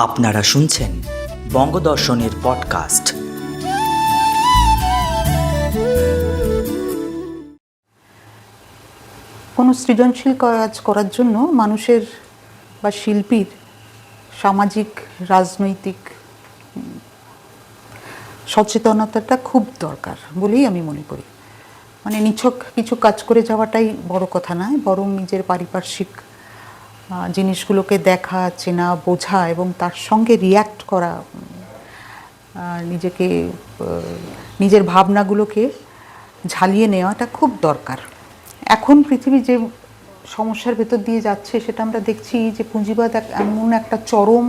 আপনারা শুনছেন বঙ্গদর্শনের পডকাস্ট। কোনো সৃজনশীল কাজ করার জন্য মানুষের বা শিল্পীর সামাজিক, রাজনৈতিক, সচেতনতাটা খুব দরকার বলেই আমি মনে করি। মানে নিছক কিছু কাজ করে যাওয়াটাই বড় কথা নয়, বরং নিজের পারিপার্শ্বিক জিনিসগুলোকে দেখা, চেনা, বোঝা এবং তার সঙ্গে রিয়্যাক্ট করা নিজেকে নিজের ভাবনাগুলোকে ঝালিয়ে নেওয়াটা খুব দরকার। এখন পৃথিবী যে সমস্যার ভেতর দিয়ে যাচ্ছে সেটা আমরা দেখছি যে পুঁজিবাদ এমন একটা চরম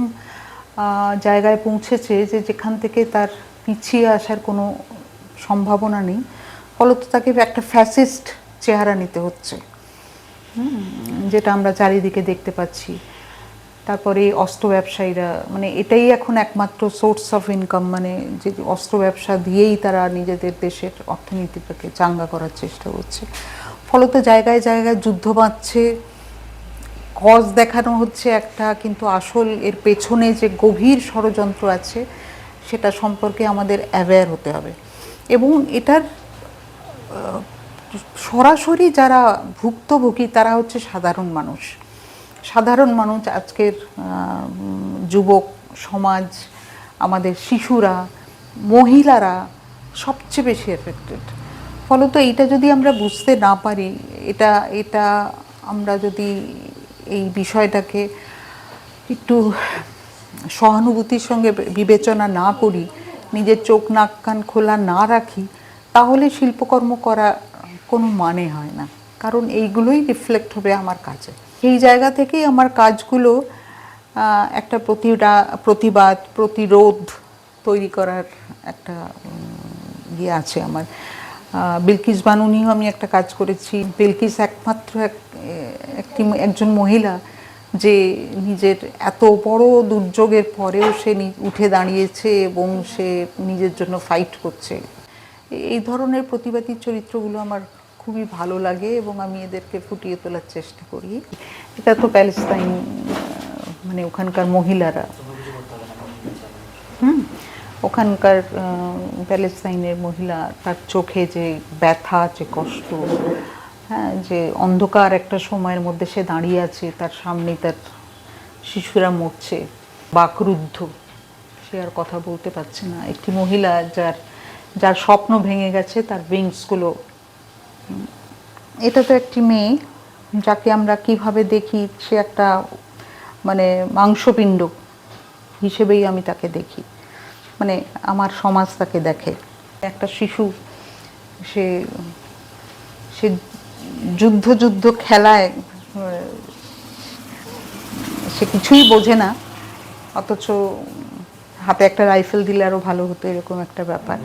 জায়গায় পৌঁছেছে যে যেখান থেকে তার পিছিয়ে আসার কোনো সম্ভাবনা নেই। ফলত তাকে একটা ফ্যাসিস্ট চেহারা নিতে হচ্ছে। যেটা আমরা চারিদিকে দেখতে পাচ্ছি। তারপরে অস্ত্র ব্যবসায়ীরা মানে এটাই এখন একমাত্র সোর্স অফ ইনকাম মানে যে অস্ত্র ব্যবসা দিয়েই তারা নিজেদের দেশের অর্থনীতিটাকে চাঙ্গা করার চেষ্টা করছে। ফলত জায়গায় জায়গায় যুদ্ধ বাঁধছে। কজ দেখানো হচ্ছে একটা, কিন্তু আসল এর পেছনে যে গভীর ষড়যন্ত্র আছে, সেটা সম্পর্কে আমাদের অ্যাওয়্যার হতে হবে। এবং এটার সরাসরি যারা ভুক্তভোগী, তারা হচ্ছে সাধারণ মানুষ। সাধারণ মানুষ, আজকের যুবক সমাজ, আমাদের শিশুরা, মহিলারা সবচেয়ে বেশি এফেক্টেড ফলত এইটা যদি আমরা বুঝতে না পারি, এটা এটা আমরা যদি এই বিষয়টাকে একটু সহানুভূতির সঙ্গে বিবেচনা না করি, নিজের চোখ, নাক, কান খোলা না রাখি, তাহলে শিল্পকর্ম করা কোনো মানে হয় না। কারণ এইগুলোই রিফ্লেক্ট হবে আমার কাজে। এই জায়গা থেকেই আমার কাজগুলো একটা প্রতিরা প্রতিবাদ, প্রতিরোধ তৈরি করার একটা ইয়ে আছে আমার। বিলকিস বানু নিয়েও আমি একটা কাজ করেছি। বিলকিস একমাত্র এক, একটি, একজন মহিলা যে নিজের এত বড় দুর্যোগের পরেও সে উঠে দাঁড়িয়েছে এবং সে নিজের জন্য ফাইট করছে। এই ধরনের প্রতিবাদী চরিত্রগুলো আমার খুবই ভালো লাগে এবং আমি এদেরকে ফুটিয়ে তোলার চেষ্টা করি। এটা তো প্যালেস্তাইন মানে ওখানকার মহিলারা। হুম, ওখানকার প্যালেস্তাইনের মহিলা, তার চোখে যে ব্যথা, যে কষ্ট হ্যাঁ যে অন্ধকার একটা সময়ের মধ্যে সে দাঁড়িয়ে আছে, তার সামনে তার শিশুরা মরছে, বাকরুদ্ধ। সে আর কথা বলতে পারছে না। একটি মহিলা যার যার স্বপ্ন ভেঙে গেছে, তার উইংসগুলো এটা তো একটি মেয়ে, যাকে আমরা কীভাবে দেখি, সে একটা মানে মাংসপিণ্ড হিসেবেই আমি তাকে দেখি। মানে আমার সমাজ তাকে দেখে। একটা শিশু, সে সে যুদ্ধ যুদ্ধ খেলায়, সে কিছুই বোঝে না, অথচ হাতে একটা রাইফেল দিলে আরও ভালো হতো, এরকম একটা ব্যাপার।